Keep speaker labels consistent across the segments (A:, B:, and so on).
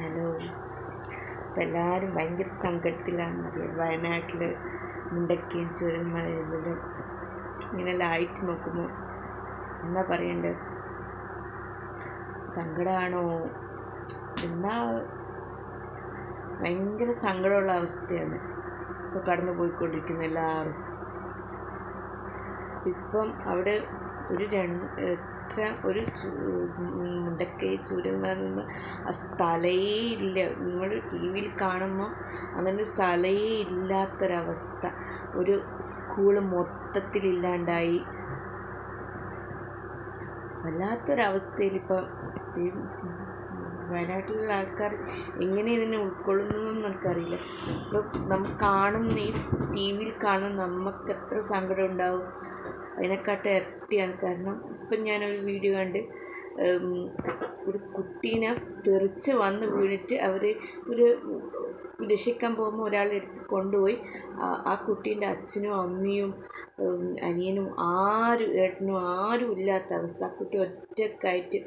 A: Hello. ഇപ്പം എല്ലാവരും ഭയങ്കര സങ്കടത്തിലാണെന്നറിയാം വയനാട്ടിൽ മുണ്ടക്കയും മഴയിലും ഇങ്ങനെ ലൈറ്റ് നോക്കുമ്പോൾ എന്നാ പറയണ്ടത് സങ്കടമാണോ എന്നാ ഭയങ്കര സങ്കടമുള്ള അവസ്ഥയാണ് ഇപ്പോൾ കടന്നു പോയിക്കൊണ്ടിരിക്കുന്ന എല്ലാവരും. ഇപ്പം അവിടെ ഒരു എത്ര ഒരു മുണ്ടക്കൈ ചുരന്മല നിന്ന് ആ സ്ഥലയേ ഇല്ല നമ്മൾ ടി വിയിൽ കാണുമ്പോൾ അങ്ങനെ സ്ഥലയേ ഇല്ലാത്തൊരവസ്ഥ. ഒരു സ്കൂൾ മൊത്തത്തിലില്ലാണ്ടായി. വല്ലാത്തൊരവസ്ഥയിൽ ഇപ്പം വയനാട്ടിലുള്ള ആൾക്കാർ എങ്ങനെ ഇതിനെ ഉൾക്കൊള്ളുന്നതെന്ന് എനിക്കറിയില്ല ഇപ്പോൾ നമ്മൾ കാണുന്ന ഈ ടി വിയിൽ കാണുന്ന നമുക്ക് എത്ര സങ്കടം ഉണ്ടാവും അതിനെക്കാട്ടും ഇരട്ടിയാണ്. കാരണം ഇപ്പം ഞാനൊരു വീഡിയോ കണ്ട് ഒരു കുട്ടീനെ തെറിച്ച് വന്ന് വീണിട്ട് അവർ ഒരു രക്ഷിക്കാൻ പോകുമ്പോൾ ഒരാൾ എടുത്ത് കൊണ്ടുപോയി. ആ കുട്ടീന്റെ അച്ഛനും അമ്മയും അനിയനും ആരും ഏട്ടനും ആരും ഇല്ലാത്ത അവസ്ഥ. ആ കുട്ടി ഒറ്റക്കായിട്ട്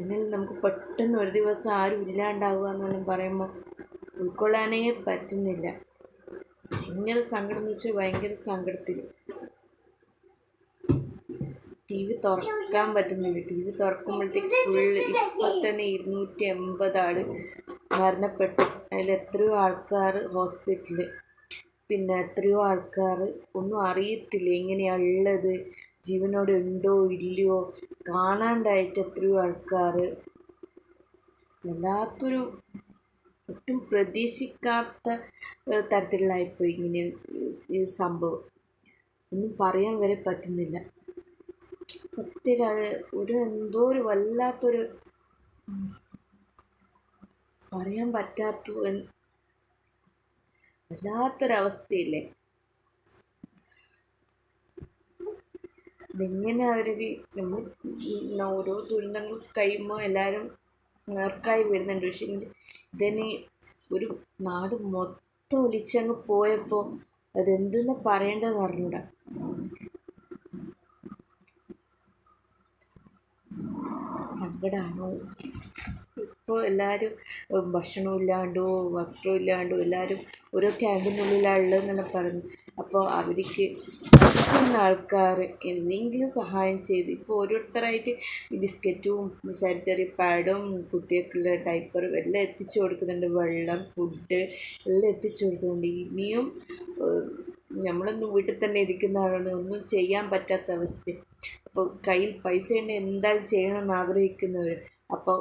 A: അതിനാൽ നമുക്ക് പെട്ടെന്ന് ഒരു ദിവസം ആരും ഇല്ലാണ്ടാവുക എന്നെല്ലാം പറയുമ്പോൾ ഉൾക്കൊള്ളാനേ പറ്റുന്നില്ല. ഭയങ്കര സങ്കടം എന്ന് വെച്ചാൽ ഭയങ്കര സങ്കടത്തിൽ ടി വി തുറക്കാൻ പറ്റുന്നില്ല. ടി വി തുറക്കുമ്പോഴത്തേക്ക് ഫുള്ള് ഇപ്പം തന്നെ ഇരുന്നൂറ്റി എൺപത് ആൾ മരണപ്പെട്ടു. അതിൽ എത്രയോ ആൾക്കാർ ഹോസ്പിറ്റലിൽ പിന്നെ എത്രയോ ആൾക്കാർ ഒന്നും അറിയത്തില്ല എങ്ങനെയാണ് ഉള്ളത്. ജീവനോടെ ഉണ്ടോ ഇല്ലയോ കാണാണ്ടായിട്ട് എത്രയോ ആൾക്കാർ വല്ലാത്തൊരു ഒട്ടും പ്രതീക്ഷിക്കാത്ത തരത്തിലായിപ്പോയി ഇങ്ങനെ സംഭവം. ഒന്നും പറയാൻ വരെ പറ്റുന്നില്ല. സത്യം ഒരു എന്തോ ഒരു വല്ലാത്തൊരു പറയാൻ പറ്റാത്ത വല്ലാത്തൊരവസ്ഥയില്ലേ? ഇതെങ്ങനെ അവരൊരു നമ്മൾ ഓരോ ദുരന്തങ്ങൾ കഴിയുമ്പോൾ എല്ലാവരും നേർക്കായി വരുന്നുണ്ട്. പക്ഷേ ഇതിന് ഒരു നാട് മൊത്തം ഒലിച്ചങ്ങ് പോയപ്പോൾ അതെന്തെന്ന് പറയേണ്ടതെന്ന് അറിഞ്ഞൂടാ. സങ്കടമാണോ ഇപ്പോൾ എല്ലാവരും ഭക്ഷണം ഇല്ലാണ്ടോ വസ്ത്രം ഇല്ലാണ്ടോ എല്ലാവരും ഓരോ ക്യാമ്പിനുള്ളിലാണ് ഉള്ളതെന്നെല്ലാം പറഞ്ഞു അപ്പോൾ അവർക്ക് പറ്റുന്ന ആൾക്കാർ എന്തെങ്കിലും സഹായം ചെയ്ത് ഇപ്പോൾ ഓരോരുത്തരായിട്ട് ഈ ബിസ്ക്കറ്റും സാനിറ്ററി പാഡും കുട്ടികൾക്കുള്ള ഡൈപ്പറും എല്ലാം എത്തിച്ചു കൊടുക്കുന്നുണ്ട്. വെള്ളം ഫുഡ് എല്ലാം എത്തിച്ചു കൊടുക്കുന്നുണ്ട്. ഇനിയും നമ്മളൊന്നും വീട്ടിൽ തന്നെ ഇരിക്കുന്ന ആളാണ്. ഒന്നും ചെയ്യാൻ പറ്റാത്ത അവസ്ഥ. അപ്പോൾ കയ്യിൽ പൈസ ഉണ്ട് എന്തായാലും ചെയ്യണമെന്ന് ആഗ്രഹിക്കുന്നവർ അപ്പോൾ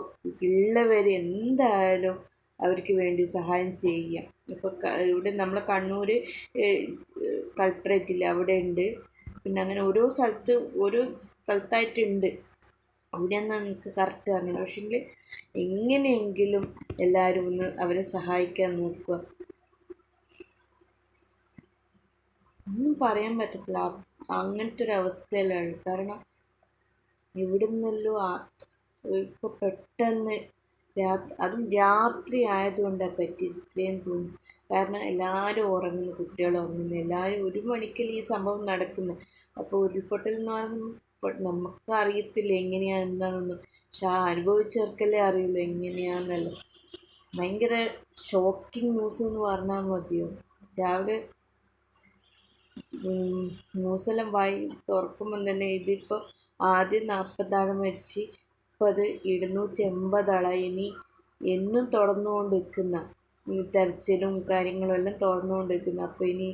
A: ഉള്ളവർ എന്തായാലും അവർക്ക് വേണ്ടി സഹായം ചെയ്യുക. ഇപ്പോൾ ഇവിടെ നമ്മളെ കണ്ണൂർ കളക്ട്രേറ്റിൽ അവിടെ ഉണ്ട് പിന്നെ അങ്ങനെ ഓരോ സ്ഥലത്ത് ഓരോ സ്ഥലത്തായിട്ടുണ്ട്. അവിടെയൊന്നും നമുക്ക് കറക്റ്റ് അറിയണം പക്ഷേങ്കിൽ എങ്ങനെയെങ്കിലും എല്ലാവരും ഒന്ന് അവരെ സഹായിക്കാൻ നോക്കുക. ഒന്നും പറയാൻ പറ്റത്തില്ല. അങ്ങനത്തെ ഒരു അവസ്ഥയിലാണ് കാരണം എവിടുന്നല്ലോ ഇപ്പോൾ പെട്ടെന്ന് അതും രാത്രി ആയതുകൊണ്ടാണ് പറ്റിയിട്ടില്ലേന്ന് തോന്നുന്നു കാരണം എല്ലാവരും ഉറങ്ങുന്നു കുട്ടികൾ ഉറങ്ങുന്നു. എല്ലാവരും ഒരു മണിക്കൽ ഈ സംഭവം നടക്കുന്നു. അപ്പോൾ ഉരുൾപൊട്ടൽ എന്ന് പറയുമ്പോൾ നമുക്ക് അറിയത്തില്ല എങ്ങനെയാണ് എന്താണെന്നൊന്നും പക്ഷെ ആ അനുഭവിച്ചവർക്കല്ലേ അറിയുള്ളൂ എങ്ങനെയാണെന്നല്ല ഭയങ്കര ഷോക്കിംഗ് ന്യൂസ് എന്ന് പറഞ്ഞാൽ മതിയോ. രാവിലെ ന്യൂസെല്ലാം വായി തുറക്കുമ്പം തന്നെ ഇതിപ്പോൾ ആദ്യം നാൽപ്പതാൾ മരിച്ച് ഇപ്പോൾ അത് ഇരുന്നൂറ്റി എൺപതാളായി ഇനി എന്നും തുടർന്നുകൊണ്ട് നിൽക്കുന്ന തെരച്ചിലും കാര്യങ്ങളും എല്ലാം തുറന്നുകൊണ്ടിരിക്കുന്നത് അപ്പോൾ ഇനി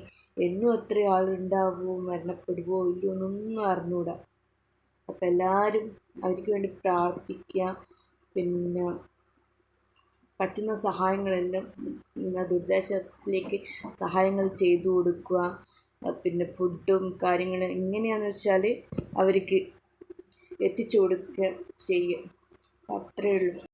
A: എന്നും എത്ര ആളുണ്ടാവുമോ മരണപ്പെടുവോ ഇല്ലയോ എന്നൊന്നും അറിഞ്ഞൂടാ അപ്പോൾ എല്ലാവരും അവർക്ക് വേണ്ടി പ്രാർത്ഥിക്കുക. പിന്നെ പറ്റുന്ന സഹായങ്ങളെല്ലാം ദുരിതാശ്വാസത്തിലേക്ക് സഹായങ്ങൾ ചെയ്തു കൊടുക്കുക. പിന്നെ ഫുഡും കാര്യങ്ങളും എങ്ങനെയാണെന്ന് വെച്ചാൽ അവർക്ക് എത്തിച്ചു കൊടുക്കുക ചെയ്യുക. അത്രയേ ഉള്ളൂ.